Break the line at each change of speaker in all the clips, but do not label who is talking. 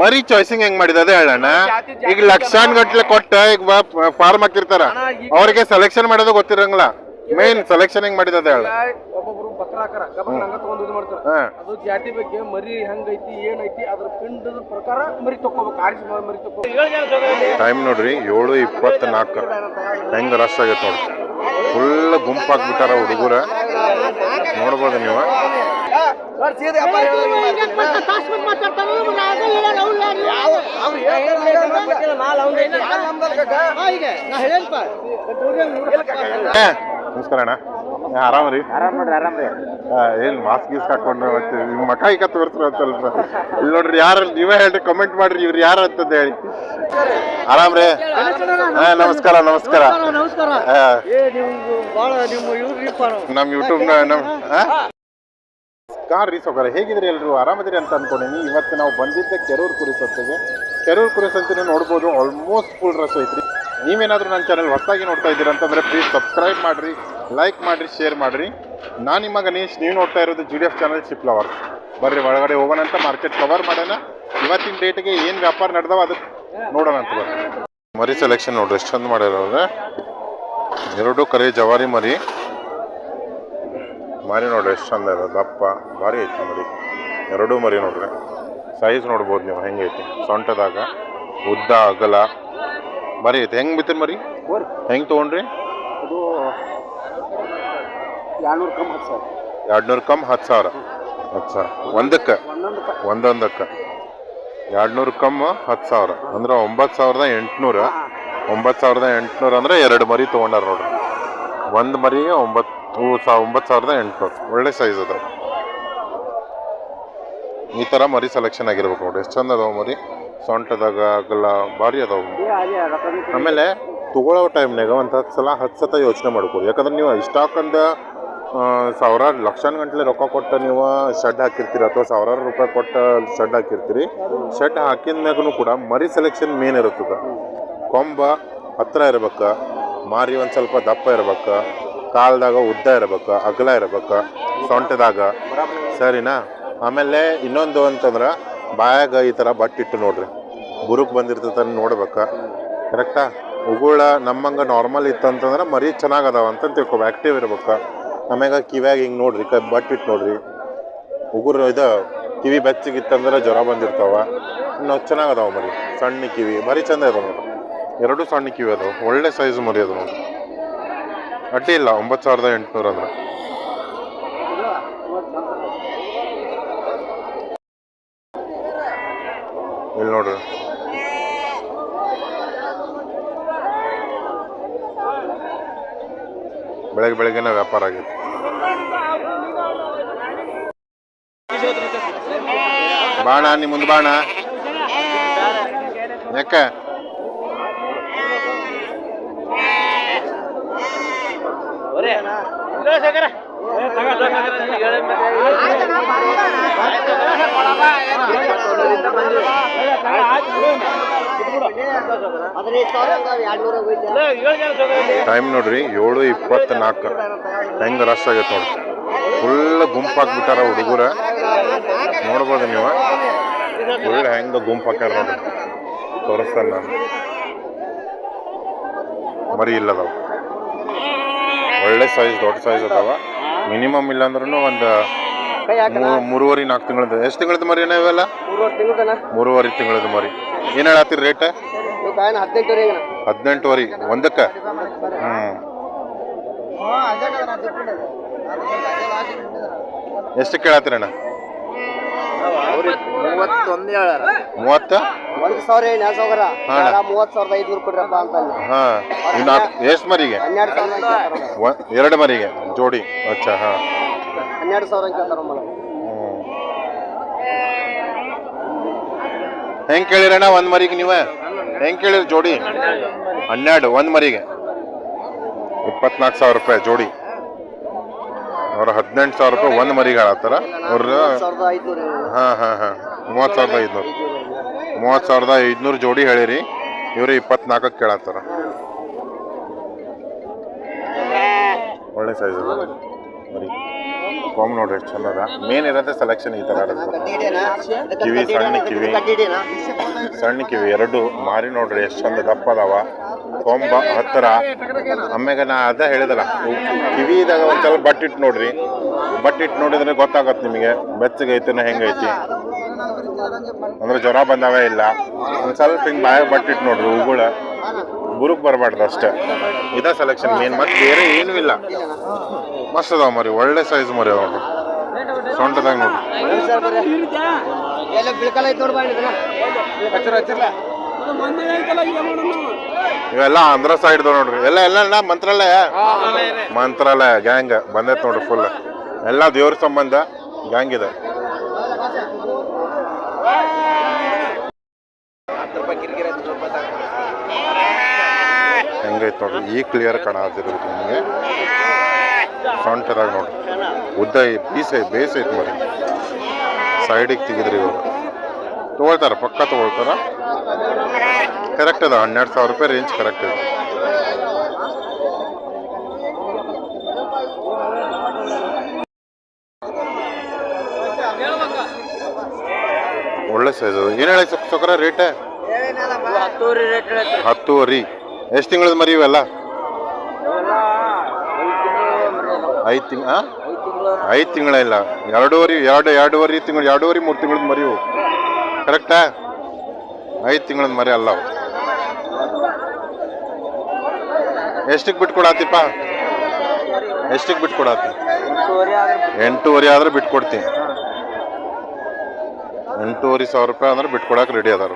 ಮರಿ ಚಾಯ್ಸಿಂಗ್ ಹೆಂಗ್ ಮಾಡಿದ ಅದೇ ಹೇಳಣ್ಣ. ಈಗ ಲಕ್ಷಾನ್ ಗಟ್ಲೆ ಕೊಟ್ಟ ಈಗ ಫಾರ್ಮ್ ಹಾಕಿರ್ತಾರ. ಅವ್ರಿಗೆ ಸೆಲೆಕ್ಷನ್ ಮಾಡೋದು ಗೊತ್ತಿರಂಗಿಲ್ಲ. ಮೇನ್ ಸೆಲೆಕ್ಷನ್ ಹೆಂಗ್ ಮಾಡಿದ ಅದೇ ಹೇಳ.
ಒಬ್ಬೊಬ್ರು ಬಕ್ರ ಗಬಕ್ ಹಂಗ ತಗೊಂಡ್ ಇದು ಮಾಡ್ತಾರೆ.
ಹಾ.
ಅದು ಜಾತಿ ಬಗ್ಗೆ ಮರಿ ಹೆಂಗೈತಿ ಏನೈತಿ ಅದ್ರ ಪಿಂಡದ ಪ್ರಕಾರ ಮರಿ ತಕೋಬೇಕು ಆರಿಸಿ ಮರಿ ತಕೋಬೇಕು
ಟೈಮ್ ನೋಡ್ರಿ ಏಳು ಇಪ್ಪತ್ನಾಲ್ಕು. ಹೆಂಗ್ ರಶ್ ಆಗೈತೆ ನೋಡ್ರಿ. ಫುಲ್ ಗುಂಪಾಗ್ಬಿಟ್ಟಾರ ಹುಡುಗರ. ನೋಡ್ಬೋದು ನೀವು. ನಮಸ್ಕಾರ ಅಣ್ಣ. ಏ, ರೀ.
ಆರಾಮ್ ನೋಡ್ರಿ ಆರಾಮ್ ರೀ.
ಏನ್ ಮಾಸ್ಕ್ ಗೀಸ್ ಹಾಕೊಂಡು ಮತ್ತೆ ನಿಮ್ ಮಕ ಈಗ ತೋರಿಸ್ರ ಸ್ವಲ್ಪ ಇಲ್ಲಿ ನೋಡ್ರಿ ಯಾರು ನೀವೇ ಹೇಳ್ರಿ ಕಮೆಂಟ್ ಮಾಡ್ರಿ ಇವ್ರು ಯಾರು ಅಂತಂದು ಹೇಳಿ. ಆರಾಮ್ರಿ ಹಾ ನಮಸ್ಕಾರ ನಮಸ್ಕಾರ.
ಏ ನಮ್ಮ ಭಾಳ ನಿಮ್ಮ
ಕಾರ್ ರೀ ಸೌಕರ್ಯ. ಹೇಗಿದ್ರಿ ಎಲ್ರು? ಆರಾಮದಿರಿ ಅಂತ ಅನ್ಕೊಂಡಿನಿ. ಇವತ್ತು ನಾವು ಬಂದಿದ್ದೆ ಕೆರೂರು ಕುರಿ ಸಂತೆಗೆ ಕೆರೂರ್ ಕುರಿ ಸಂತೆನ ನೋಡ್ಬೋದು ಆಲ್ಮೋಸ್ಟ್ ಫುಲ್ ರಶ್ ಐತ್ರಿ. ನೀವೇನಾದ್ರೂ ನನ್ನ ಚಾನಲ್ ಹೊಸದಾಗಿ ನೋಡ್ತಾ ಇದ್ದೀರಾ ಅಂತಂದ್ರೆ ಪ್ಲೀಸ್ ಸಬ್ಸ್ಕ್ರೈಬ್ ಮಾಡ್ರಿ. ಲೈಕ್ ಮಾಡಿರಿ ಶೇರ್ ಮಾಡಿರಿ. ನಾನು ನಿಮ್ಮ ಗಣೇಶ್ ನೀವು ನೋಡ್ತಾ ಇರೋದು G D F channel ship lover ಬರ್ರಿ ಒಳಗಡೆ ಹೋಗೋಣಂತ ಮಾರ್ಕೆಟ್ ಕವರ್ ಮಾಡೋಣ. ಇವತ್ತಿನ ಡೇಟ್ಗೆ ಏನು ವ್ಯಾಪಾರ ನಡೆದವ ಅದು ನೋಡೋಣ ಅಂತ ಬರ್ರಿ. ಮರಿ ಸೆಲೆಕ್ಷನ್ ನೋಡ್ರಿ ಎಷ್ಟು ಚಂದ ಮಾಡ್ಯಾರ ಎರಡು ಕರೆ ಜವಾರಿ ಮರಿ. ಮಾರಿ ನೋಡ್ರಿ ಎಷ್ಟು ಚಂದ ಇರೋದು. ದಪ್ಪ ಭಾರಿ ಐತಿ ಮರಿ. ಎರಡೂ ಮರಿ ನೋಡ್ರಿ. ಸೈಜ್ ನೋಡ್ಬೋದು ನೀವು ಹೆಂಗೈತಿ ಸೊಂಟದಾಗ ಉದ್ದ ಅಗಲ. ಭಾರಿ ಐತಿ. ಹೆಂಗೆ ಬಿತ್ತಿರಿ ಮರಿ? ಹೆಂಗೆ ತೊಗೊಂಡ್ರಿ?
ಇದು ಎರಡ್ನೂರು ಕಮ್ಮಿ ಹತ್ತು ಸಾವಿರ.
ಎರಡ್ನೂರು ಕಮ್ ಹತ್ತು ಸಾವಿರ. ಅಚ್ಚ ಒಂದಕ್ಕೆ?
ಒಂದೊಂದು
ಒಂದೊಂದಕ್ಕೆ. ಎರಡ್ನೂರು ಕಮ್ ಹತ್ತು ಸಾವಿರ. ಅಂದ್ರೆ ಒಂಬತ್ತು ಸಾವಿರದ ಎಂಟುನೂರ. ಒಂಬತ್ತು ಸಾವಿರದ ಎಂಟುನೂರು ಅಂದ್ರೆ ಎರಡು ಮರಿ ತೊಗೊಂಡಾರ ನೋಡ್ರಿ. ಒಂದು ಮರಿಗೆ ಒಂಬತ್ತು ಸಾ ಒಂಬತ್ತು ಸಾವಿರದ ಎಂಟುನೂರು. ಒಳ್ಳೆ ಸೈಜ್ ಅದ. ಈ ಥರ ಮರಿ ಸೆಲೆಕ್ಷನ್ ಆಗಿರ್ಬೇಕು ನೋಡ್ರಿ. ಎಷ್ಟು ಚಂದ ಅದಾವ ಮರಿ? ಸೊಂಟದಾಗ ಅಗಲ ಭಾರಿ ಅದಾವ. ಆಮೇಲೆ ತಗೊಳ್ಳೋ ಟೈಮ್ನಾಗ ಒಂದು ಹತ್ತು ಸಲ ಹತ್ತು ಸತ ಯೋಚನೆ ಮಾಡ್ಕೊಡಿ. ಯಾಕಂದ್ರೆ ನೀವು ಇಷ್ಟಾಕಂದ ಸಾವಿರಾರು ಲಕ್ಷಾನ್ ಗಂಟಲೆ ರೊಕ್ಕ ಕೊಟ್ಟು ನೀವು ಶೆಡ್ ಹಾಕಿರ್ತೀರಿ ಅಥವಾ ಸಾವಿರಾರು ರೂಪಾಯಿ ಕೊಟ್ಟು ಶೆಡ್ ಹಾಕಿರ್ತೀರಿ. ಶೆಡ್ ಹಾಕಿದ ಮ್ಯಾಗೂ ಕೂಡ ಮರಿ ಸೆಲೆಕ್ಷನ್ ಮೇನ್ ಇರುತ್ತದೆ. ಕೊಂಬ ಹತ್ರ ಇರ್ಬೇಕು, ಮಾರಿ ಒಂದು ಸ್ವಲ್ಪ ದಪ್ಪ ಇರ್ಬೇಕು, ಕಾಲ್ದಾಗ ಉದ್ದ ಇರ್ಬೇಕು, ಅಗಲ ಇರ್ಬೇಕು, ಸೊಂಟದಾಗ. ಸರಿನಾ? ಆಮೇಲೆ ಇನ್ನೊಂದು ಅಂತಂದ್ರೆ ಬಾಯಾಗ ಈ ಥರ ಬಟ್ಟಿಟ್ಟು ನೋಡ್ರಿ. ಬುರುಕ್ ಬಂದಿರ್ತದ ನೋಡ್ಬೇಕು. ಕರೆಕ್ಟಾ ಉಗುಳ ನಮ್ಮಂಗೆ ನಾರ್ಮಲ್ ಇತ್ತಂತಂದ್ರೆ ಮರಿ ಚೆನ್ನಾಗದಾವ ಅಂತ ತಿಳ್ಕೊಬೇಕು. ಆ್ಯಕ್ಟಿವ್ ಇರ್ಬೇಕು. ಆಮ್ಯಾಗ ಕಿವ್ಯಾಗ ಹಿಂಗೆ ನೋಡ್ರಿ, ಕೈ ಬಟ್ಟಿಟ್ಟು ನೋಡ್ರಿ. ಉಗುರು ಇದು ಕಿವಿ ಬೆಚ್ಚಗಿತ್ತಂದ್ರೆ ಜ್ವರ ಬಂದಿರ್ತಾವ. ಇನ್ನು ಚೆನ್ನಾಗಿ ಅದಾವೆ ಮರಿ. ಸಣ್ಣ ಕಿವಿ, ಮರಿ ಚಂದ ಇದಾವೆ ನೋಡ್ರಿ. ಎರಡು ಸಣ್ಣ ಕಿವಿ ಅದಾವೆ. ಒಳ್ಳೆ ಸೈಜ್ ಮರಿ ಅದು ನೋಡ್ರಿ. ಅಡ್ಡಿ ಇಲ್ಲ, ಒಂಬತ್ತು ಸಾವಿರದ ಎಂಟುನೂರು ಅಂದ್ರೆ. ಇಲ್ಲಿ ನೋಡ್ರಿ. ಬೆಳಗ್ಗೆ ಬೆಳಗ್ಗೆನ ವ್ಯಾಪಾರ ಆಗಿತ್ತು ಬಾಣ ನಿಮ್ ಮುಂದೆ ಬಾಣ. ಯಾಕೆ? ಟೈಮ್ ನೋಡ್ರಿ, ಏಳು ಇಪ್ಪತ್ನಾಲ್ಕು. ಹೆಂಗೆ ರಶ್ ಆಗೈತೆ ನೋಡ್ರಿ. ಫುಲ್ ಗುಂಪಾಕ್ಬಿಟ್ಟಾರ ಹುಡುಗರ. ನೋಡ್ಬೋದು ನೀವು. ಒಳ್ಳೆ ಹೆಂಗೆ ಗುಂಪು ಹಾಕ್ಯಾರ ನೋಡ್ರಿ. ತೋರಿಸ್ತಾನೆ ನಾನು. ಮರಿ ಇಲ್ಲದವ. ಒಳ್ಳೆ ಸೈಜ್ ದೊಡ್ಡ ಸೈಜ್ ಅದಾವ. ಮಿನಿಮಮ್ ಇಲ್ಲ ಅಂದ್ರೂ ಒಂದು ಮೂರುವರೆ ನಾಲ್ಕು ತಿಂಗಳದ ಎಷ್ಟು ತಿಂಗಳದ ಮರಿ ಏನ ಇವೆಲ್ಲ?
ಮೂರುವರೆ ತಿಂಗಳ
ಮೂರುವರೆ ತಿಂಗಳದ ಮರಿ. ಏನು ಹೇಳತ್ತೀರಿ ರೇಟ್?
ಹದಿನೆಂಟುವರೆ
ಒಂದಕ್ಕೆ? ಹ್ಞೂ ಎಷ್ಟು ಕೇಳತ್ತೀರಣ್ಣ ಮೂವತ್ತ?
ಒಂದು ಸಾವಿರ ಏನ್ ಸಾವಿರ? ಸಾವಿರದ ಐದುನೂರು ಕೊಡ್ರಪ್ಪ ಅಂತ.
ಹಾಂ. ಎಷ್ಟು ಮರಿಗೆ?
ಹನ್ನೆರಡು ಸಾವಿರ
ಒ- ಎರಡು ಮರಿಗೆ ಜೋಡಿ. ಅಚ್ಚಾ ಹಾ.
ಹನ್ನೆರಡು ಸಾವಿರ ಕೇಳ್ತಾರ
ಹೆಂಗೆ ಕೇಳಿರಣ್ಣ ಒಂದ್ ಮರಿಗೆ ನೀವ? ಹೆಂಗ್ ಕೇಳಿರಿ ಜೋಡಿ? ಹನ್ನೆರಡು ಒಂದ್ ಮರಿಗೆ. ಇಪ್ಪತ್ನಾಲ್ಕು ಸಾವಿರ ರೂಪಾಯಿ ಜೋಡಿ. ಅವ್ರ ಹದಿನೆಂಟು ಸಾವಿರ ರೂಪಾಯಿ ಒಂದ್ ಮರಿಗೆ ಹೇಳತ್ತಾರ ಅವ್ರ
ಹಾ
ಹಾ ಹಾ ಮೂವತ್ ಹಾಂ. ಮೂವತ್ತು ಸಾವಿರದ ಐದುನೂರು. ಮೂವತ್ತು ಸಾವಿರದ ಐದುನೂರು ಜೋಡಿ ಹೇಳಿರಿ, ಇವರು ಇಪ್ಪತ್ನಾಲ್ಕಕ್ಕೆ ಕೇಳತ್ತಾರ. ಒಳ್ಳೆ ಸೈಜ್ ಕೊಂಬ್ ನೋಡ್ರಿ ಎಷ್ಟು ಮೇನ್ ಇರೋದೇ ಸೆಲೆಕ್ಷನ್ ಈ ತರ ಕಿವಿ, ಸಣ್ಣ ಕಿವಿ. ಸಣ್ಣ ಕಿವಿ, ಎರಡು. ಮಾರಿ ನೋಡ್ರಿ ಎಷ್ಟು ಚಂದ ದಪ್ಪ ಅದಾವ. ಕೊಂಬ ಹತ್ತಿರ ಆಮ್ಯಾಗ ನಾ ಅದ ಹೇಳಿದಲ್ಲ, ಕಿವಿ ಕಿವಿದಾಗ ಒಂದು ಸ್ವಲ್ಪ ಬಟ್ಟಿಟ್ಟು ನೋಡ್ರಿ. ಬಟ್ಟಿಟ್ಟು ನೋಡಿದ್ರೆ ಗೊತ್ತಾಗತ್ತೆ ನಿಮಗೆ. ಬೆಚ್ಚಗೈತಿನ ಹೆಂಗೈತಿ. ಅಂದ್ರೆ ಜ್ವರ ಬಂದಾವೆ ಇಲ್ಲ. ಒಂದು ಸ್ವಲ್ಪ ಹಿಂಗೆ ಬಾಯಾಗ ಬಟ್ಟಿಟ್ಟು ನೋಡ್ರಿ ಹೂಗಳ ಬುರುಕ್ ಬರಬಾರ್ದು ಅಷ್ಟೇ. ಇದ ಸೆಲೆಕ್ಷನ್ ಮೇನ್ ಮತ್ತೆ ಬೇರೆ ಏನೂ ಇಲ್ಲ. ಮಸ್ತ್ ಅದಾವ ಮರಿ ಒಳ್ಳೆ ಸೈಜ್ ಮರಿ ಅದಾವ ನೋಡ್ರಿ ಸೊಂಟದಾಗ ನೋಡ್ರಿ. ಇವೆಲ್ಲ ಆಂಧ್ರ ಸೈಡ್ ನೋಡ್ರಿ. ಎಲ್ಲ ಎಲ್ಲ ಮಂತ್ರಾಲಯ? ಮಂತ್ರಾಲಯ. ಗ್ಯಾಂಗ್ ಬಂದೈತೆ ನೋಡ್ರಿ ಫುಲ್ ಎಲ್ಲ ದೇವ್ರ ಸಂಬಂಧ ಗ್ಯಾಂಗ್ ಇದೆ
ಹತ್ತು ರೂಪಾಯಿ ಕಿರಿಕಿರಿ ಹತ್ತು ರೂಪಾಯಿ ಸಾಕು.
ಹೆಂಗೈತ್ ನೋಡ್ರಿ ಈ ಕ್ಲಿಯರ್ ಕಾಣತಿರ್ಬೇಕು ನಿಮಗೆ. ಸೊಂಟದಾಗ ನೋಡ್ರಿ. ಉದ್ದ ಐತಿ ಬೇಸ್ ಐತೆ ಮರಿ ಸೈಡಿಗೆ ತೆಗಿದ್ರಿ ಇವರು ತೊಗೊಳ್ತಾರ ಪಕ್ಕ ತೊಗೊಳ್ತಾರ? ಕರೆಕ್ಟ್ ಅದ ಹನ್ನೆರಡು ಸಾವಿರ ರೂಪಾಯಿ ರೇಂಜ್ ಕರೆಕ್ಟ್ ಇದೆ ಒಳ್ಳೆ ಸೈಜ್ ಅದು. ಏನು ಹೇಳಿ ಸಕ್ಕರೆ ರೇಟ್ ಹತ್ತುವರಿ. ಎಷ್ಟು ತಿಂಗಳದ ಮರಿ ಇವೆಲ್ಲ? ಐದು ತಿಂಗ್? ಐದು ತಿಂಗಳ ಇಲ್ಲ. ಎರಡೂವರೆ, ಎರಡು, ಎರಡೂವರೆ ತಿಂಗಳು, ಎರಡೂವರೆ, ಮೂರು ತಿಂಗಳದ ಮರಿ ಇವು. ಕರೆಕ್ಟಾ ಐದು ತಿಂಗಳದ ಮರಿ ಅಲ್ಲ ಎಷ್ಟಕ್ಕೆ ಬಿಟ್ಟು ಕೊಡಾತಿಪ್ಪ ಎಷ್ಟಕ್ಕೆ ಬಿಟ್ಟು ಕೊಡಾತಿ
ಎಂಟೂವರೆ ಆದ್ರೆ
ಎಂಟೂವರೆ ಆದ್ರೆ ಬಿಟ್ಟು ಕೊಡ್ತೀನಿ ಎಂಟೂವರೆ ಸಾವಿರ ರೂಪಾಯಿ ಅಂದ್ರೆ ಬಿಟ್ಕೊಡಕ್ಕೆ ರೆಡಿ ಅದಾರ.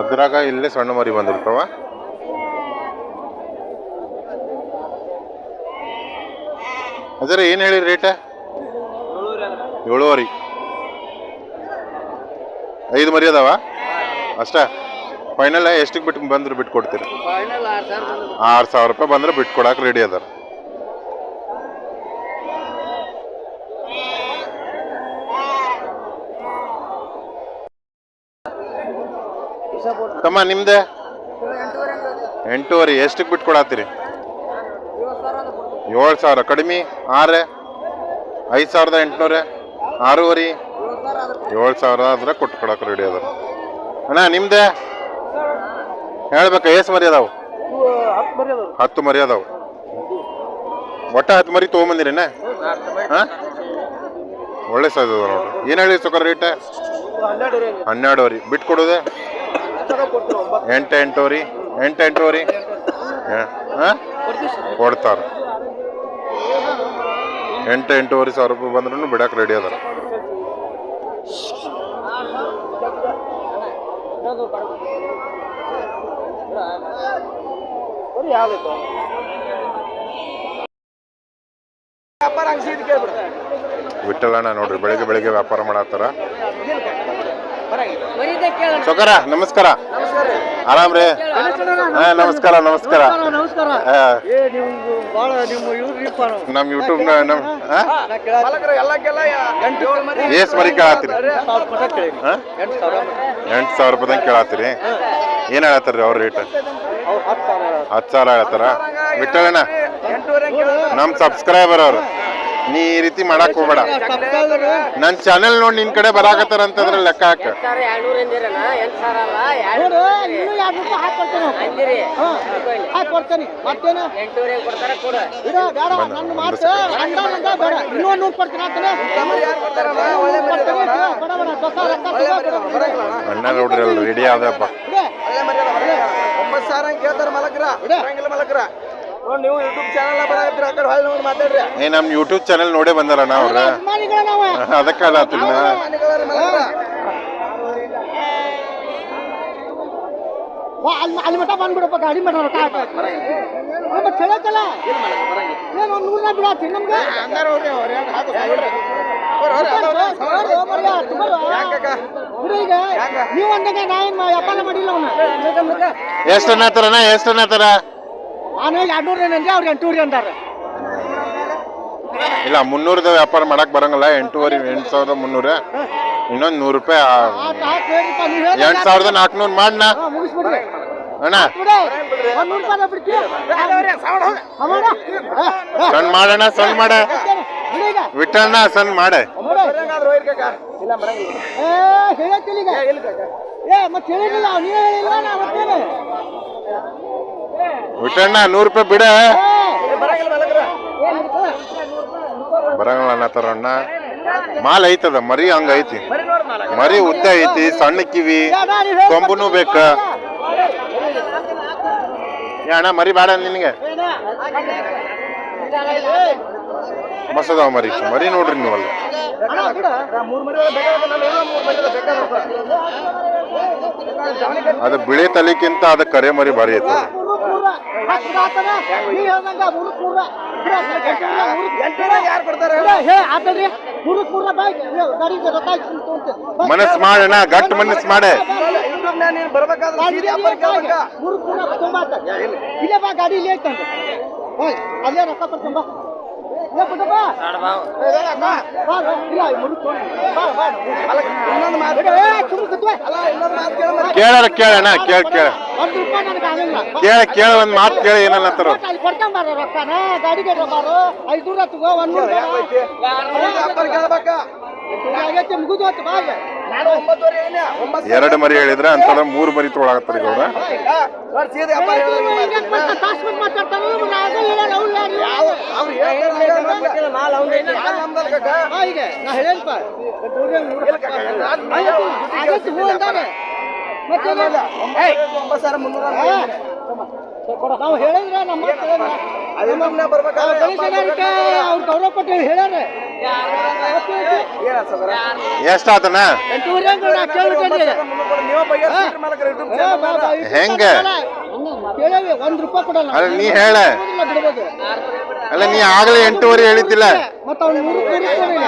ಅದ್ರಾಗ ಇಲ್ಲೇ ಸಣ್ಣ ಮರಿ ಬಂದಿರ್ತಾವ. ಅದರ ಏನು ಹೇಳಿ ರೇಟ ಏಳುವರಿ. ಐದು ಮರಿ ಅದಾವ? ಅಷ್ಟ. ಫೈನಲ್ ಎಷ್ಟಕ್ಕೆ ಬಿಟ್ಟು ಬಂದ್ರೆ ಬಿಟ್ಟು ಕೊಡ್ತೀರಿ?
ಆರು ಸಾವಿರ
ರೂಪಾಯಿ ಬಂದ್ರೆ ಬಿಟ್ಟು ಕೊಡಕ್ಕೆ ರೆಡಿ ಅದಾರ. ತಮ್ಮ, ನಿಮ್ದೆ? ಎಂಟೂವರೆ. ಎಷ್ಟಕ್ಕೆ ಬಿಟ್ಟು ಕೊಡತ್ತೀರಿ ಏಳು ಸಾವಿರ ಕಡಿಮೆ, ಆರೆ, ಐದು ಸಾವಿರದ ಎಂಟುನೂರೇ, ಆರೂವರೆ, ಏಳು ಸಾವಿರ ಆದ್ರೆ ಕೊಟ್ಟು ಕೊಡಕ್ಕೆ ರೆಡಿ ಅದ ಅಣ್ಣ, ನಿಮ್ದೆ? ಹೇಳ್ಬೇಕಾ ಎಷ್ಟು ಮರಿ ಅದಾವು?
ಹತ್ತು ಮರಿ ಅದಾವ.
ಒಟ್ಟ ಹತ್ತು ಮರಿ ತೊಗೊಂಬಂದಿರೇನ? ಹಾಂ? ಒಳ್ಳೆ ಸೈಜ್ ಅದ ನೋಡ್ರಿ. ಏನು ಹೇಳಿ ಸುಖ ರೇಟ್ ಹನ್ನೆರಡುವರೆ ಬಿಟ್ಟು ಕೊಡೋದೆ? ಎಂಟು ಎಂಟೂವರೆ ಎಂಟು ಎಂಟೂವರೆ. ಹಾಂ? ಕೊಡ್ತಾರ. ಎಂಟು ಎಂಟೂವರೆ ಸಾವಿರ ರೂಪಾಯಿ ಬಂದ್ರೂ ಬಿಡಕ್ಕೆ ರೆಡಿ ಅದಾರ. ವಿಠಲಣ್ಣ ನೋಡ್ರಿ ಬೆಳಿಗ್ಗೆ ಬೆಳಿಗ್ಗೆ ವ್ಯಾಪಾರ ಮಾಡತ್ತಾರ. ಸೌಕರ ನಮಸ್ಕಾರ. ಆರಾಮ್ ರೀ? ಹಾ ನಮಸ್ಕಾರ ನಮಸ್ಕಾರ.
ನಮಸ್ಕಾರ
ಆ,
ಏ ನೀವು ಭಾಳ ನಿಮ್ಮ ಇವ್ರಿಪ್ಪ ನಾವು
ನಮ್ ಯೂಟ್ಯೂಬ್ ನಮ್
ಮರಿ
ಏಸ್ ಮರಿ ಕೇಳತ್ತೀರಿ.
ಸಾವಿರ
ಹಾ?
ಎಂಟು ಸಾವಿರ
ಎಂಟು ಸಾವಿರ ರೂಪಾಯಿದಂಗೆ ಕೇಳತ್ತೀರಿ. ಏನ್ ಹೇಳತ್ತಾರ್ರಿ ಅವ್ರ ರೇಟ್
ಅವ್ರು ಹತ್ತು ಸಾವಿರ
ಹತ್ತು ಸಾವಿರ ಹೇಳ್ತಾರ ಬಿಟ್ಟಣ್ಣ
ನಮ್ಮ
ನಮ್ ಸಬ್ಸ್ಕ್ರೈಬರ್ ಅವ್ರು. ನೀ ಈ ರೀತಿ ಮಾಡಕ್ ಹೋಗ್ಬೇಡ. ನನ್ ಚಾನೆಲ್ ನೋಡಿ ನಿನ್ ಕಡೆ ಬರಾಕತ್ತಾರ ಅಂತಂದ್ರೆ ಲೆಕ್ಕ ಹಾಕ.
ಅಣ್ಣ.
ನೋಡ್ರಿ ಅಲ್ಲಿ ರೆಡಿ ಆದಪ್ಪ
ಒಂಬತ್ತು ಸಾವಿರ ಕೇಳ್ತಾರ ಮಲಕ್ರ ಮಲಗ್ರ ಮಲಕ್ರ ನೋಡಿ ನೀವು ಯೂಟ್ಯೂಬ್ ಚಾನಲ್ ಬರಾಕತ್ತೀರ ಆ ಕಡೆ ಹೊಳ್ಳಿ ನೋಡಿ ಮಾತಾಡ್ರಿ
ಏ ನಮ್ ಯೂಟ್ಯೂಬ್ ಚಾನೆಲ್ ನೋಡೇ ಬಂದಾರಣ್ಣ ಅವ್ರ
ಅಭಿಮಾನಿಗಳು ನಾವು
ಅದಕ್ಕೆ
ವಾ, ಅಲ್ಲಿ ಅಲ್ಲಿ ಮಠ ಬಂದ್ಬಿಡಪ್ಪ ಗಾಡಿ ಮಠ ರೊಕ್ಕ ಹಾಕ ಮತ್ತೆ ಹೇಳಕ್ಕಲ್ಲ ಏನು ಒಂದು ನೂರ ಬಿಡತ್ತಿ ನಮ್ಗೆ ತಗೋರು, ಮರ್ಯ, ತಗೋರು. ಬಿಡು ಈಗ ನೀವು ಅಂದಾಗ ನಾವೇನು ವ್ಯಾಪಾರ ಮಾಡಿಲ್ಲ ಅವನ್ನ
ಎಷ್ಟು ಅನ್ನತ್ತಾರಣ್ಣ ಎಷ್ಟು ಅನ್ನತ್ತಾರ
ಎರಡ್ನೂರ ಅಂದ್ರೆ ಅವ್ರಿಗೆ ಎಂಟೂರಿ ಅಂದಾರ
ಇಲ್ಲ ಮುನ್ನೂರದ ವ್ಯಾಪಾರ ಮಾಡಕ್ ಬರಂಗಿಲ್ಲ ಎಂಟೂವರೆ ಎಂಟು ಸಾವಿರದ ಮುನ್ನೂರ. ಇನ್ನೊಂದು ನೂರು ರೂಪಾಯಿ ಎಂಟು ಸಾವಿರದ ನಾಲ್ಕುನೂರು
ಮುಗಿಸ್ಬಿಡ್ರಿ
ಅಣ್ಣ. ಸಣ್ಣ ಮಾಡೋಣ ಸಣ್ಣ ಮಾಡ. ವಿಟ್ಟಣ್ಣ ಸಣ್ಣ ಮಾಡ.
ನೋಡು.
ಇಲ್ಲ ಬರಂಗಿಲ್ಲ.
ಏ ಹೇಳತ್ತಿಲ್ಲ ಈಗ.
ಇಲ್ಲ ಕಾಕ.
ಏ ಮತ್ತೆ ಹೇಳಿಲ್ಲ ನೀವೇ ಹೇಳಿಲ್ಲ ನಾ
ವಿಠಲಣ್ಣ ನೂರು ರೂಪಾಯಿ ಬಿಡ.
ಬರಂಗಿಲ್ಲ
ಅನ್ನತ್ತಾರ ಅಣ್ಣ ಮಾಲ್ ಐತದ ಮರಿ ಹಂಗ ಐತಿ. ಮರಿ ಉದ್ದ ಐತಿ ಸಣ್ಣ ಕಿವಿ ಕೊಂಬುನು ಬೇಕ. ಅಣ್ಣ ಮರಿ ಬೇಡ ನಿನಗೆ? ಮಸದ ಮರಿ. ಮರಿ ನೋಡ್ರಿ ನೀವು ಅಲ್ಲಿ.
ಅಣ್ಣ, ಬಿಡು.
ಮೂರ್ ಮರಿ ಬೇಕಾದ್ರೆ ನಾನು ಏನೋ ಮೂರ್ ಮರಿ ಬೇಕಾದ್ರೆ
ಅದು ಬಿಳಿ ತಲೆಕ್ಕಿಂತ ಅದ ಕರೆ ಮರಿ ಬಾರಿ ಐತಿ. ಮನಸ್ ಮಾಡಣ್ಣ ಗಟ್ಟ ಮನಸ್ ಮಾಡೆ.
ಇಲ್ಲೇ ಬಾ ಗಾಡಿ ಇಲ್ಲೇ ಐತಂದು ಹೋಯ್ ಅಲ್ಲೇ ರೊಕ್ಕ ಬರ್ಕೊಂಡ್
ಕೇಳಾರ ಕೇಳಣ ಕೇಳ ಕೇಳ.
ಒಂದು ರೂಪಾಯಿ ನನಗೆ ಆಗಲ್ಲ
ಕೇಳ ಕೇಳ ಒಂದ್ ಮಾತು ಕೇಳಿ ಏನಲ್ಲ ಅಂತಾರ. ಎರಡು ಮರಿ ಹೇಳಿದ್ರೆ ಅಂತ ಮೂರು ಮರಿ ತೊಗೊಳಕತ್ತಾರ ಈಗ ಅವ್ರ.
ನಾ ಹೇಳಪ್ಪ ನೂರೇ ನೂರು ಆಗೈತೆ, ಆಗೈತೆ, ಹೂ.
ಒಂಬತ್ತು ಸಾವಿರ ಮುನ್ನೂರ
ನಾವು ಹೇಳಿದ್ರೆ ನಮ್ಮ ಅವ್ರು ಗೌರವ ಕೊಟ್ಟು ಹೇಳ್ಯಾರ.
ಏನ ಸದರ
ಎಷ್ಟ ಆತನ
ಎಂಟೂವರೆ ಅಂದ್ರೆ ನಾ ಕೇಳ್ಬಿಟ್ಟೇನಿ.
ನೀವು ಬಗ್ಗೆ ಸೀಟ್ ಮಾಲಕರು ಯೂಟ್ಯೂಬ್
ಏ, ಬಾ, ಬಾ, ಇಟ್ಟು
ಹೆಂಗ?
ಕೇಳೇವಿ, ಒಂದ್ ರೂಪಾಯಿ ಕೊಡಲ್ಲ
ಅಲ್ಲ ನೀ ಹೇಳ
ಬಿಡೋದಿಲ್ಲ, ಬಿಡ್ಬೋದು.
ಅಲ್ಲ ನೀ ಆಗಲೇ ಎಂಟೂವರೆ ಹೇಳಿದ್ದಿಲ್ಲ
ಮತ್ತ ಅವ್ನು ಮೂರು ಮೂರು ಕೊಡಿಲ್ಲ.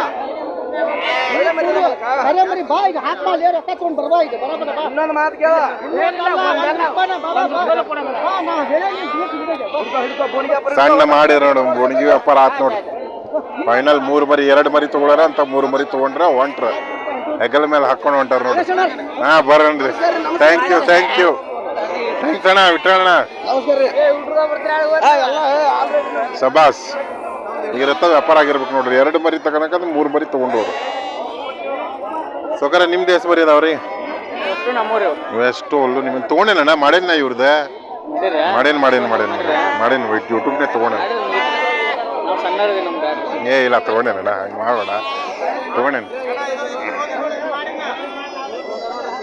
ಕರೆ ಮರಿ ಬಾ ಈಗ ಹಾಕ್ಬಾ ಅಲ್ಲಿ ರೊಕ್ಕ ತಗೊಂಡ್ ಬರ್ಬಾ ಈಗ ಬರ ಬರ ಬಾ
ಇನ್ನೊಂದು ಮಾತು ಕೇಳ
ಸಣ್ಣ ಮಾಡಿರ ನೋಡು ಬೋಣಿಗೆ ವ್ಯಾಪಾರ ಆತ್ ನೋಡ್ರಿ ಫೈನಲ್ ಮೂರು ಮರಿ ಎರಡು ಮರಿ ತಗೊಳಾರ ಅಂತ ಮೂರು ಮರಿ ತಗೊಂಡ್ರ ಹೊಂಟ್ರ ಹೆಗಲ ಮೇಲೆ ಹಾಕೊಂಡು ಹೊಂಟಾರ ನೋಡ್ರಿ ಹಾ ಬರ್ರಿ thank you thank you thanks ಅಣ್ಣ ವಿಠಲಣ್ಣ ಸಬಾಸ್ ಈಗ ರಥ ವ್ಯಾಪಾರ ಆಗಿರ್ಬೇಕು ನೋಡ್ರಿ. ಎರಡು ಮರಿ ತಗೋಣಕಂದ್ರೆ ಮೂರು ಮರಿ ತಗೊಂಡವ್ರು ಸೊಕರ ನಿಮ್ದು ಎಷ್ಟು ಮರಿ ಅದಾವ್ರಿ? ಎಷ್ಟು ಅಲ್ಲೂ ನಿಮ್ಗೆ ತಗೊಂಡೇನಣ್ಣ ಮಾಡೇನ ಇವ್ರದ. ಮಾಡೇನ್ ಮಾಡೇನ್ ಮಾಡೇನು ಮಾಡೇನ್. ಯೂಟ್ಯೂಬ್ನೇ ತಗೊಂಡೇನ ಏ ಇಲ್ಲ ತಗೊಂಡೇನಣ್ಣ ಹಂಗೆ ಮಾಡೋಣ ತಗೊಂಡೀನಿ.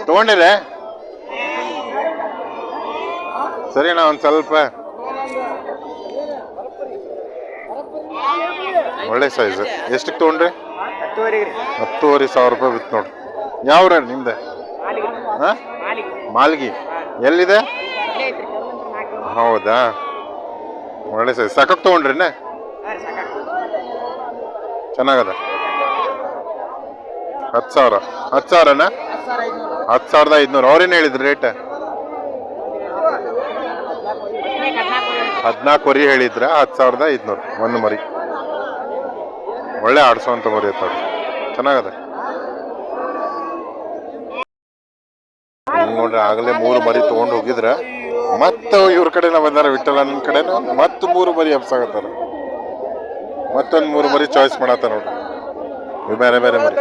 ತಗೊಂಡಿರೇ? ಸರಿ ಅಣ್ಣ ಒಂದು ಸ್ವಲ್ಪ ಒಳ್ಳೆ ಸೈಜ್ ಎಷ್ಟಕ್ಕೆ ತೊಗೊಂಡ್ರಿ? ಹತ್ತುವರೆ ಸಾವಿರ ರೂಪಾಯಿ ಬಿತ್ತು ನೋಡ್ರಿ. ಯಾವ್ರ ನಿಮ್ದೆ? ಹಾ? ಮಾಲ್ಗಿ. ಎಲ್ಲಿದೆ? ಹೌದಾ? ಒಳ್ಳೆ ಸೈಜ್ ಸಾಕಕ್ಕೆ ತೊಗೊಂಡ್ರಿನ ಚೆನ್ನಾಗದ? ಹತ್ತು ಸಾವಿರ. ಹತ್ತು ಸಾವಿರನ? ಹತ್ತು ಸಾವಿರದ ಐದುನೂರು. ಅವ್ರೇನು ಹೇಳಿದ್ರು ರೇಟ್ ಹದಿನಾಲ್ಕು ವರಿ ಹೇಳಿದ್ರ ಹತ್ತು ಸಾವಿರದ ಐದುನೂರು. ಒಂದು ಮರಿ. ಒಳ್ಳೆ ಆಡ್ಸೋಂತ ಮರಿ ಐತವ್ರಿ ಚೆನ್ನಾಗದ? ನೋಡ್ರಿ, ಆಗಲೇ ಮೂರು ಮರಿ ತೊಗೊಂಡು ಹೋಗಿದ್ರ ಮತ್ತೆ ಇವ್ರ ಕಡೆನ ಬಂದಾರ ವಿಠಲ ನನ್ನ ಕಡೆನ, ಮತ್ತೆ ಮೂರು ಮರಿ ಎಬ್ಸಾಗತ್ತಾರ ಮತ್ತೊಂದು ಮೂರು ಮರಿ ಚಾಯ್ಸ್ ಮಾಡತ್ತ ನೋಡ್ರಿ. ಇವು ಬೇರೆ ಬೇರೆ ಮರಿ.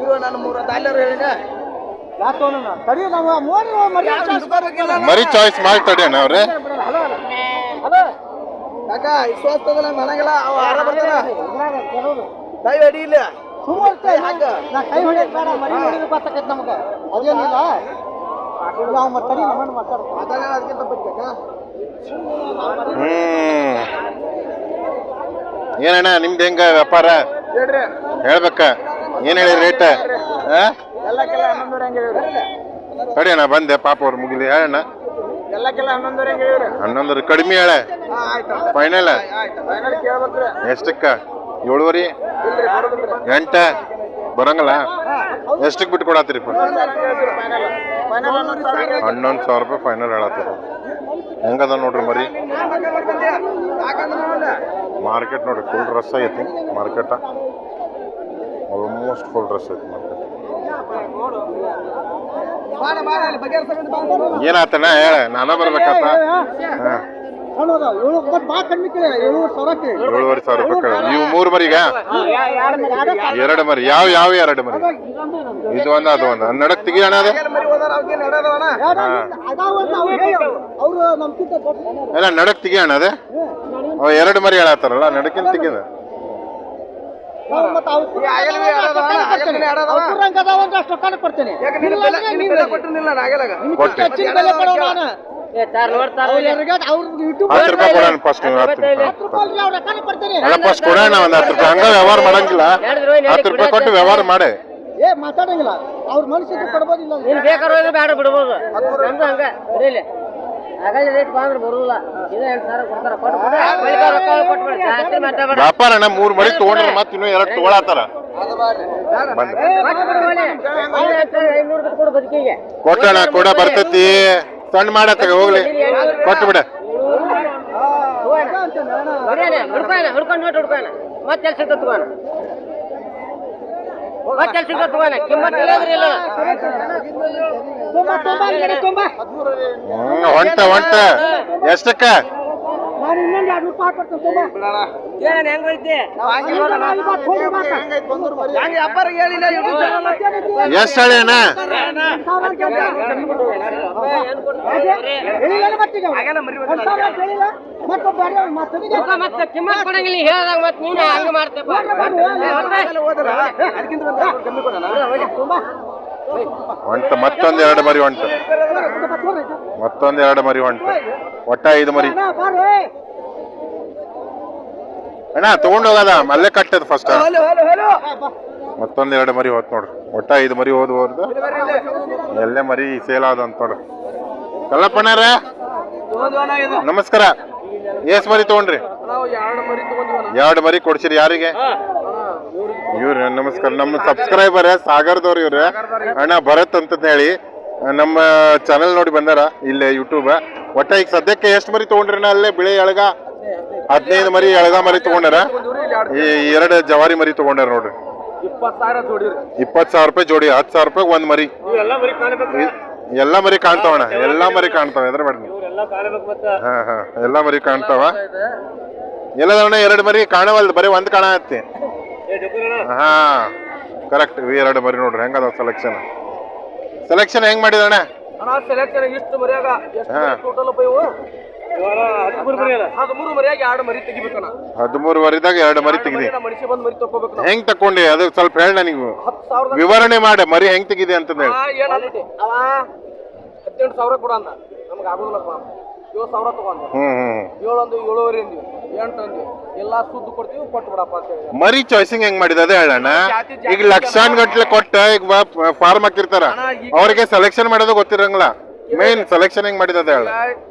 ಇರು ನಾನು ಮೂರ ತಾಲ್ಯಾರು ಹೇಳಿನ.
ಸರಿ ನಾವು ಮೋರಿ ಮರಿ
ಮರಿ ಚಾಯ್ಸ್ ಮಾಡಿ ತಡಿಯಣ್ಣ ಅವ್ರೆ.
ಕಾಕ ವಿಶ್ವಾಸದಲ್ಲ ನನಗೆಲ್ಲ? ಅವ ಆರ ಬರ್ತಾನ. ದಯ ಅಡಿ ಇಲ್ಲ
ಸುಮ್ಮನೆ ನಾ ಕೈ ಹೊಡಿಯಕ್ ಬೇಡ. ಮರಿ ಹೊಡಿಯೋದು ಗೊತ್ತಾಕೈತೆ ನಮ್ಗೆ. ಅದೇನಿಲ್ಲ. ನಾವು ಮತ್ತೆ ಸರಿ ನಮ್ಮನ್ನು ಮಾತಾಡ್ತೀವಿ
ಅದನ್ನ ಅದಕ್ಕೆ ತಪ್ಪೈತಿ
ಹ್ಮ್. ಏನಣ್ಣ ನಿಮ್ದು ಹೆಂಗ ವ್ಯಾಪಾರ? ಹೇಳ್ಬೇಕ. ಏನ್ ಹೇಳಿ ರೇಟ್
ಹೇಳಿವ್ರಿ.
ಅಣ್ಣ ಬಂದೆ ಪಾಪ ಅವ್ರು ಮುಗಿಲಿ. ಹೇಳಣ್ಣ ಹನ್ನೊಂದರ ಕಡಿಮೆ ಹೇಳ. ಫೈನಲ್ ಎಷ್ಟಕ್ಕ? ಏಳುವರಿ? ಎಂಟ? ಬರಂಗಲ್ಲ? ಎಷ್ಟಕ್ಕೆ ಬಿಟ್ಟು
ಕೊಡತ್ತೀರಿ ಹನ್ನೊಂದು ಸಾವಿರ
ರೂಪಾಯಿ ಫೈನಲ್ ಹೇಳತ್ತೀರಿ. ಹೆಂಗದ ನೋಡ್ರಿ ಮರಿ? ಮಾರ್ಕೆಟ್ ನೋಡಿ ಫುಲ್ ರಸ್ ಐತಿ ಮಾರ್ಕೆಟ. ಆಲ್ಮೋಸ್ಟ್ ಫುಲ್ ರಸ್ ಐತಿ ಮಾರ್ಕೆಟ್. ಏನಾತಣ್ಣ ಹೇಳ ನಾನ ಬರ್ಬೇಕಾತ ಹಾ.
ಸಣ್ಣ ಅದಾವ ಏಳು ಬಟ್ ಭಾಳ ಕಮ್ಮಿ ಕೇಳಿ ಏಳುವರೆ ಸಾವಿರ ಕೇಳಿ.
ಏಳುವರೆ ಸಾವಿರ ರೂಪಾಯಿ ಕಡಿಮೆ ಇವು ಮೂರು ಮರಿಗ? ಎರಡು ಮರಿ ಯಾವ ಯಾವ ಎರಡು ಮರಿ? ಇದು ಒಂದ ಅದು ಒಂದು. ನಡಕ್ ತೆಗಿ ಅಣ್ಣ ಅದು? ಎಲ್ಲ ನಡಕ್ ತೆಗಿ ಅಣ್ಣ ಅದೇ? ಅವ ಎರಡು ಮರಿ ಹೇಳತ್ತಾರಲ್ಲ ನಡಕಿನ ತೆಗಿದ
ಕೊಡ್ತೇನೆ
ಫಸ್ಟ್ ಕೊಡೋಣ ಒಂದು ಹತ್ತು ರೂಪಾಯಿ. ಹಂಗ ವ್ಯವಹಾರ ಮಾಡಂಗಿಲ್ಲ. ಹತ್ತು ರೂಪಾಯಿ ಕೊಟ್ಟು ವ್ಯವಹಾರ ಮಾಡಿ.
ಏ ಮಾತಾಡಂಗಿಲ್ಲ. ಅವ್ರ ಮನಸ್ಸಿಗೆ ಕೊಡ್ಬೋದಿಲ್ಲ
ನೀನ್ ಬೇಕಾದ್ರೆ ಬೇಡ ಬಿಡ್ಬೋದು. ನಮ್ದು ಹಂಗ. ಬಿಡಿಲಿ ಹಾಗಾಗಿ ರೇಟ್ ಬಂದ್ರೆ ಬರುದಿಲ್ಲ. ಇದು ಎಂಟು ಸಾವಿರ ಕೊಡ್ತಾರ. ಕೊಟ್ಟು ಕೊಡು ಬಳಿಕ ರೊಕ್ಕ ಕೊಟ್ಬಿಡು ಜಾಸ್ತಿ ಮಾತಾಡ್ಬೇಡ.
ವ್ಯಾಪಾರ ಅಣ್ಣ ಮೂರು ಮಳಿ ತಗೊಂಡ್ರೆ ಮತ್ತೆ ಇನ್ನೂ ಎರಡು ತಗೊಳತ್ತಾರ? ಕೊಟ್ಟಣ ಕೂಡ ಬರ್ತೈತಿ. ಸಣ್ಣ ಮಾಡತ್ತಾಗ ಹೋಗ್ಲಿ. ಕೊಟ್ಟು ಬಿಡ.
ಬರೇನೆ ಹುಡ್ಕೋಣ ಹುಡ್ಕೊಂಡು ನೋಡಿ ಹುಡ್ಕೋಣ ಮತ್ತೆ ಎಲ್ಲಿ ಸಿಗ್ತದೆ ತಗೋಣ. ಮತ್ತೆ ಎಲ್ಲಿ ಸಿಗ್ತದೆ ತಗೋಣ. ಕಿಮ್ಮತ್ ಇಲ್ಲ.
ಹೊಂಟ ಹೊಂಟ. ಎಷ್ಟಕ್ಕ?
ನಾನು ಇನ್ನೊಂದು ಎರಡು ರೂಪಾಯಿ ಕೊಡ್ತೇನೆ ತುಂಬ
ಏನ್ ಹೆಂಗೈತಿ
ಹಂಗೆ ವ್ಯಾಪಾರ ಹೇಳಿಲ್ಲ? ಯೂಟ್ಯೂಬ್ ಚಾನಲ್
ಎಷ್ಟು ಹೇಳಿ ಅಣ್ಣ.
ಆಗಲ್ಲ ಮರಿ ಹೋದಾರ
ಮತ್ತೆ ಕಿಮ್ಮತ್ ಕೊಡಂಗಿಲ್ಲ. ಹೇಳ್ದಾಗ ಮತ್ತೆ ನೀನು ಹಂಗ ಮಾಡ್ತೇವೆ
ಹೋದಾರ ಅದಕ್ಕಿಂತ
ಹೊಂಟ ಮತ್ತೊಂದು ಎರಡು ಮರಿ ಹೊಂಟ ಮತ್ತೊಂದು ಎರಡು ಮರಿ ಹೊಂಟ ಒಟ್ಟ ಐದು ಮರಿ. ಅಣ್ಣ, ತಗೊಂಡು ಹೋಗದ? ಅಲ್ಲೇ ಕಟ್ಟದ ಫಸ್ಟ್ ಮತ್ತೊಂದು ಎರಡು ಮರಿ ಹೋತ್ ನೋಡ್ರಿ ಒಟ್ಟ ಐದು ಮರಿ ಹೋದ್ ಹೋರ್ದು ಎಲ್ಲೇ ಮರಿ ಸೇಲ್ ಆದ ಅಂತ ನೋಡ್ರಿ
ಕಲ್ಲಪ್ಪಣ್ಣ
ನಮಸ್ಕಾರ. ಎಸ್ ಮರಿ ತಗೊಂಡ್ರಿ?
ಎರಡು ಮರಿ
ಕೊಡ್ಸಿರಿ ಯಾರಿಗೆ? ಇವ್ರ, ನಮಸ್ಕಾರ. ನಮ್ಮ ಸಬ್ಸ್ಕ್ರೈಬರ್ ಸಾಗರದವ್ರು ಇವ್ರ. ಅಣ್ಣ ಭರತ್ ಅಂತ ಹೇಳಿ. ನಮ್ಮ ಚಾನೆಲ್ ನೋಡಿ ಬಂದಾರ, ಇಲ್ಲೇ ಯೂಟ್ಯೂಬ್ ಒಟ್ಟ ಈಗ ಸದ್ಯಕ್ಕೆ ಎಷ್ಟು ಮರಿ ತಗೊಂಡ್ರಿ ನಾ ಅಲ್ಲೇ ಬಿಳಿ ಎಳಗ? ಹದಿನೈದು ಮರಿ ಎಳಗ ಮರಿ ತಗೊಂಡಾರ. ಈ ಎರಡು ಜವಾರಿ ಮರಿ ತಗೊಂಡಾರ ನೋಡ್ರಿ.
ಇಪ್ಪತ್ತು ಸಾವಿರ
ರೂಪಾಯಿ ಜೋಡಿ, ಹತ್ತು ಸಾವಿರ ರೂಪಾಯಿ ಒಂದ್ ಮರಿ.
ಎಲ್ಲ ಮರಿ ಕಾಣ್ತಾವಣ
ಎಲ್ಲ ಮರಿ ಎಲ್ಲಾ ಕಾಣ್ತಾವ, ಎದ್ರ ಬೇಡ ಹಾ ಹಾ. ಎಲ್ಲಾ ಮರಿ ಕಾಣ್ತಾವ. ಎಲ್ಲದಣ್ಣ ಎರಡು ಮರಿ ಕಾಣವಲ್ದು, ಬರೀ ಒಂದ್ ಕಾಣತ್ತೆ ಹಾ ಕರೆಕ್ಟ್ ಇವು ಎರಡು ಮರಿ ನೋಡ್ರಿ ಹೆಂಗದ ಸೆಲೆಕ್ಷನ್ ಸೆಲೆಕ್ಷನ್ ಹೆಂಗ್ ಮಾಡಿದಣ್ಣ
ಅಣ್ಣ ಸೆಲೆಕ್ಷನ್ ಇಷ್ಟು ಮರಿಯಾಗ ಎಷ್ಟು. ಟೋಟಲ್ ಇವು ಹದಿಮೂರು ಮರಿ ಹದಿಮೂರು ಮರಿಯಾಗ ಎರಡು ಮರಿ ತೆಗಿಬೇಕಣ್ಣ.
ಹದಿಮೂರು ವರಿದಾಗ ಎರಡು ಮರಿ ತೆಗಿದೆ. ಹೆಂಗ್ ತಕೊಂಡಿ ಅದು ಸ್ವಲ್ಪ ಹೇಳ ನೀವು. ವಿವರಣೆ ಮಾಡಿ ಮರಿ ಹೆಂಗ್ ತೆಗಿದೆ ಅಂತ ಹೇಳಿ.
ಹದಿನೆಂಟು ಸಾವಿರ ಕೊಡ ನಮ್ಗೆ ಆಗುದಿಲ್ಲಪ್ಪ ಏಳು ಸಾವಿರ ತಗೊಂಡ.
ಹ್ಮ್ ಹ್ಮ್
ಏಳು ಒಂದು ಏಳುವರೆ ಅಂದ್ವಿ. ಎಂಟು ಅಂದ್ವಿ ಎಲ್ಲಾ ಸುದ್ದು ಕೊಡ್ತೀವಿ ಕೊಟ್ಟು ಬಿಡಪ್ಪ ಅಂತ ಹೇಳಿ
ಮರಿ ಚಾಯ್ಸಿಂಗ್ ಹೆಂಗ್ ಮಾಡಿದ ಅದೇ ಹೇಳಣ್ಣ? ಈಗ ಲಕ್ಷಾನ್ ಗಟ್ಲೆ ಕೊಟ್ಟ ಈಗ ಫಾರ್ಮ್ ಹಾಕಿರ್ತಾರ. ಅವ್ರಿಗೆ ಸೆಲೆಕ್ಷನ್ ಮಾಡೋದು ಗೊತ್ತಿರಂಗಿಲ್ಲ. ಮೇನ್ ಸೆಲೆಕ್ಷನ್ ಹೆಂಗ್ ಮಾಡಿದ ಅದೇ ಹೇಳ.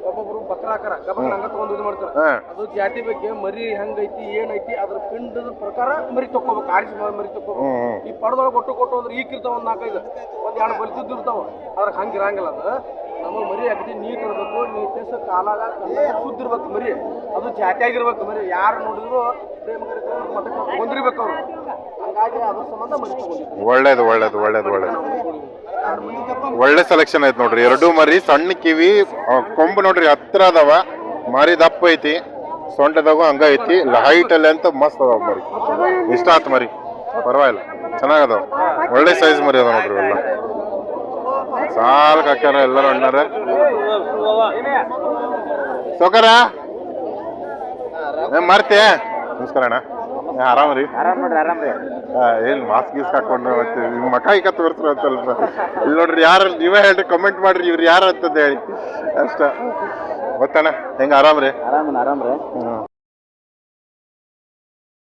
ಒಬ್ಬೊಬ್ರು ಹಾಕಾರ ಹಂಗ ತಗೊಂಡು ಇದು ಮಾಡ್ತಾರ. ಅದು ಜಾತಿ ಬಗ್ಗೆ ಮರಿ ಹೆಂಗೈತಿ ಏನೈತಿ ಅದ್ರ ಪಿಂಡದ ಪ್ರಕಾರ ಮರಿ ತಕ್ಕೋಬೇಕು ಆರಿಸಿ ಮರಿ ತಕ್ಕೋಬೇಕು. ಈ ಪಡದೊಳಗೆ ಒಟ್ಟು ಕೊಟ್ಟು ಅಂದ್ರೆ ಈಗ ಇರ್ತಾವ ಒಂದ್ ನಾಲ್ಕೈದು ಒಂದ್ ಎರಡು ಬಲಿತಿದ್ದು ಇರ್ತಾವ. ಅದ್ರ ಹಂಗ ಇರಂಗಿಲ್ಲ ಅದು. ನಮ್ಮ ಮರಿ ಅಗದಿ ನೀಟ್ ಇರ್ಬೇಕು ನೀಟ್ನೆಸ್ ಕಾಲಾಗ ಇರ್ಬೇಕು ಮರಿ. ಅದು ಜಾತಿಯಾಗಿರ್ಬೇಕು ಮರಿ. ಯಾರು ನೋಡಿದ್ರು ಮಠಕ್ಕೆ ತಗೊಂಡಿರ್ಬೇಕು ಅವ್ರು. ಹಂಗಾಗಿ ಅದ್ರ ಸಂಬಂಧ ಮರಿ
ಒಳ್ಳೇದು ಒಳ್ಳೇದು ಒಳ್ಳೇದು ಒಳ್ಳೇದು. ಒಳ್ಳೆ ಸೆಲೆಕ್ಷನ್ ಐತೆ ನೋಡ್ರಿ. ಎರಡು ಮರಿ ಸಣ್ಣ ಕಿವಿ ಕೊಂಬು ನೋಡ್ರಿ ಹತ್ರ ಅದಾವ ಮಾರಿ ದಪ್ಪ ಐತಿ, ಸೊಂಟದಾಗು ಹಂಗ ಐತಿ ಹೈಟ್ ಅಲ್ಲಿ ಅಂತ ಮಸ್ತ್ ಅದಾವ ಮರಿ. ಇಷ್ಟ ಆತ್ ಮರಿ. ಪರವಾಗಿಲ್ಲ. ಚೆನ್ನಾಗದಾವ. ಒಳ್ಳೆ ಸೈಜ್ ಮರಿ ಅದಾವ ನೋಡ್ರಿ ಎಲ್ಲ. ಸಾಲ್ಕ್ ಹಾಕ್ಯಾರ ಎಲ್ಲರೂ ಅಣ್ಣಾರ. ಸೌಕರ ಮರ್ತಿ? ನಮಸ್ಕಾರ ಅಣ್ಣ. ಆರಾಮ ರೀ? ಏನ್ ಮಾಸ್ಕ್ ಗೀಸ್ ಹಾಕೊಂಡು ಮತ್ತೆ ನಿಮ್ ಮಕ ಈಗ ತೋರಿಸ್ರ ಅಂತಲ್ಲ. ಇಲ್ಲಿ ನೋಡ್ರಿ ಯಾರು, ನೀವೇ ಹೇಳ್ರಿ ಕಮೆಂಟ್ ಮಾಡ್ರಿ ಇವ್ರು ಯಾರು ಅಂತಂದ ಹೇಳಿ. ಅಷ್ಟ. ಗೊತ್ತಣ್ಣ ಹೆಂಗ ಆರಾಮ್ ರೀ?
ಆರಾಮ್ ಆರಾಮ್ ರೀ.
ಹ್ಮ್.